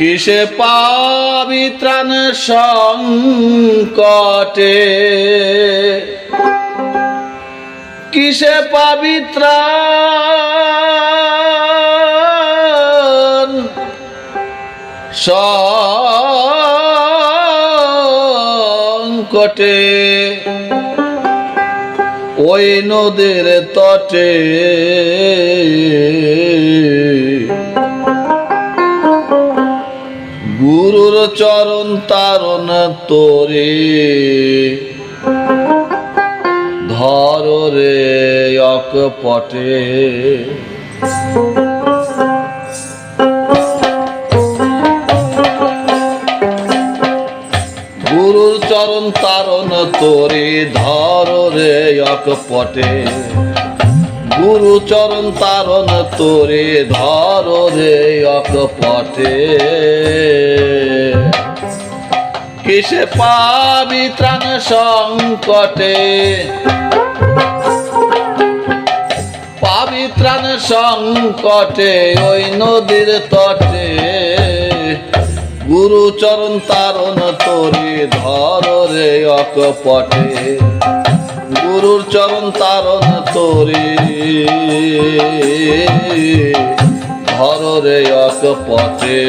কিসে পাবি ত্রাণ সংকটে? কিসে পাবি ত্রাণ সংকটে? ওই নদীর তটে চরণ তারণ তোরে। ধর রে অকপটে। গুরুর চরণ তারণ তোরে, ধর রে অকপটে। গুরু চরণ তারণ তোরে, ধর রে অকপটে। কিসে পাবি ত্রাণ সংকটে। পাবি ত্রাণ সংকটে ওই নদীর তটে। গুরু চরণ তারণ তোরে ধর রে অকপটে। গুরুর চরণ তারণ তোরে ধর রে অকপটে।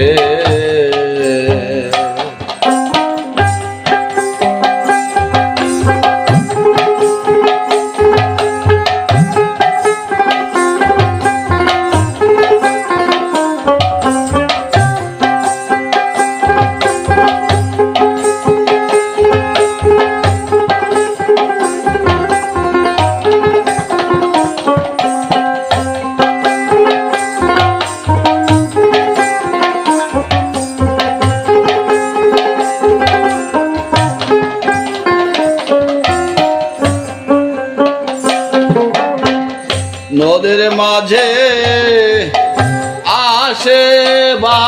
নদীর মাঝে আসে বান।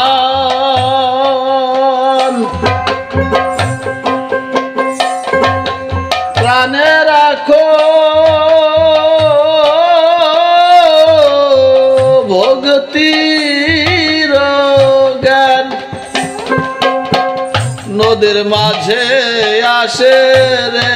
প্রাণে রাখো ভক্তির জ্ঞান নদীর মাঝে আসে রে।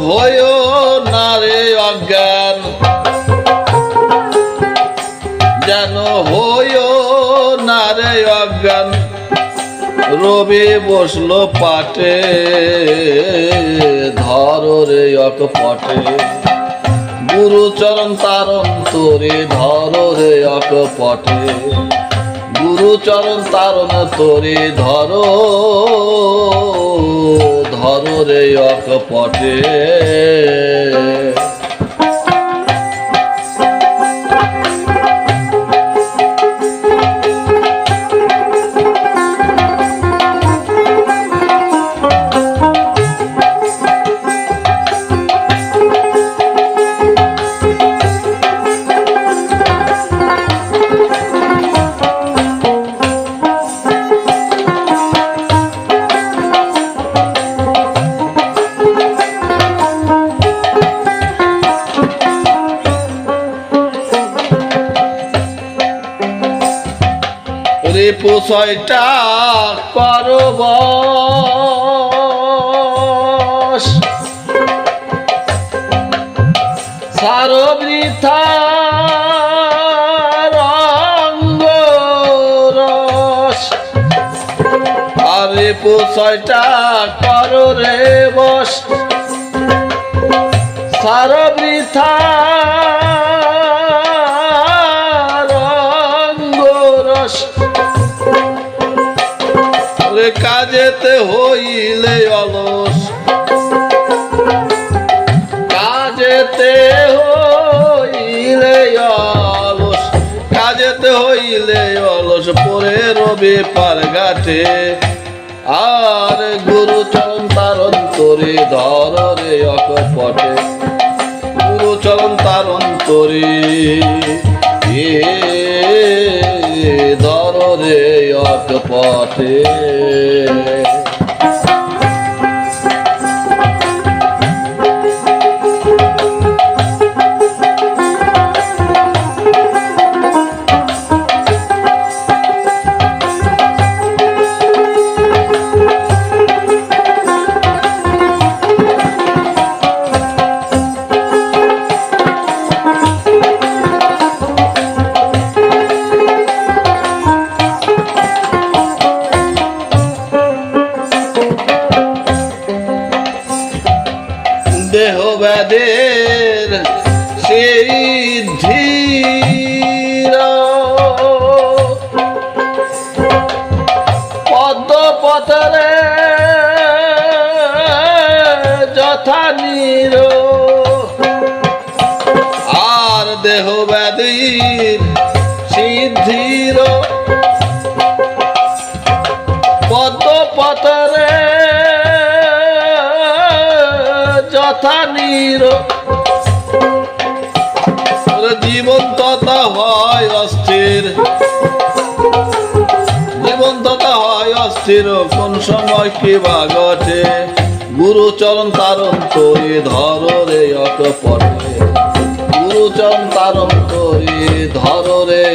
হয় না রে অজ্ঞান। যেন হয় না রে অজ্ঞান। রবি বসল পাটে, ধর রে অকপটে গুরু চরণ তারণ তোরে, ধর রে অকপটে গুরু চরণ তারণ তোরে, ধর ধর রে অকপটে। রিপু ছয়টা করব সার বৃথা রঙ্গ রস। আর রিপু ছয়টা কর রে বস। সার কাজেতে হইলে অলস। কাজেতে হইলে অলস। কাজেতে হইলে অলস পরে রবি পার ঘাটে। আর গুরু চরণ তার অন্তরে ধর রে অকপটে। গুরু চরণ তার অন্তরে এ ধর পথে দেহ সেই ধীর পদ্ম পথরে যথা নীর। আর দেহ ব্যাধির সিদ্ধির। পদ্ম পথরে যথা নীর। জীবন তথা হয় অস্থির। জীবন্ততা হয় অস্থির, কোন সময় কি বা ঘটে? গুরু চরণ তারণ তরি ধর রে অকপটে। গুরু চরণ তারণ তরি ধর রে।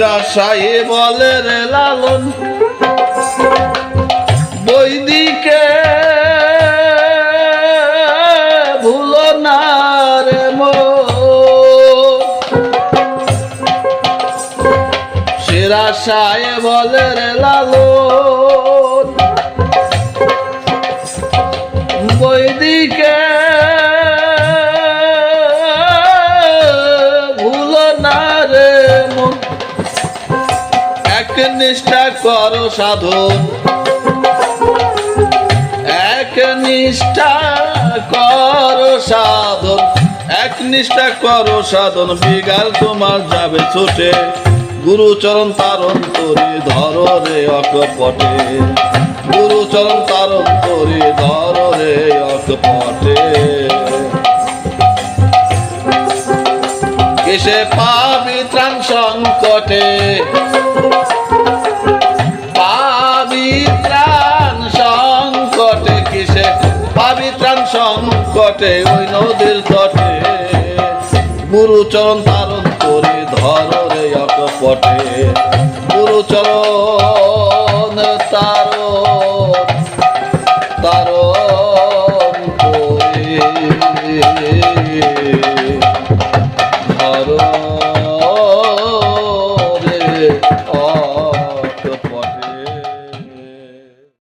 বলের বলে রে লালন। বৈদিকে ভুলো না রে মো। সেরা সাহে বলে রে লালন। নিষ্ঠা করো সাধন এক নিষ্ঠা করো সাধন, এক নিষ্ঠা করো সাধন, বিগাল তোমার যাবে ছুটে। গুরু চরণ তারণ তরি ধর রে অকপটে। গুরু চরণ তারণ তরি ধর রে অকপটে। কিসে পাবি ত্রাণ সংকটে। সংকটে ওই নদীর তটে। গুরুচরণ তারণ করে ধর রে অকপটে। গুরুচরণ তার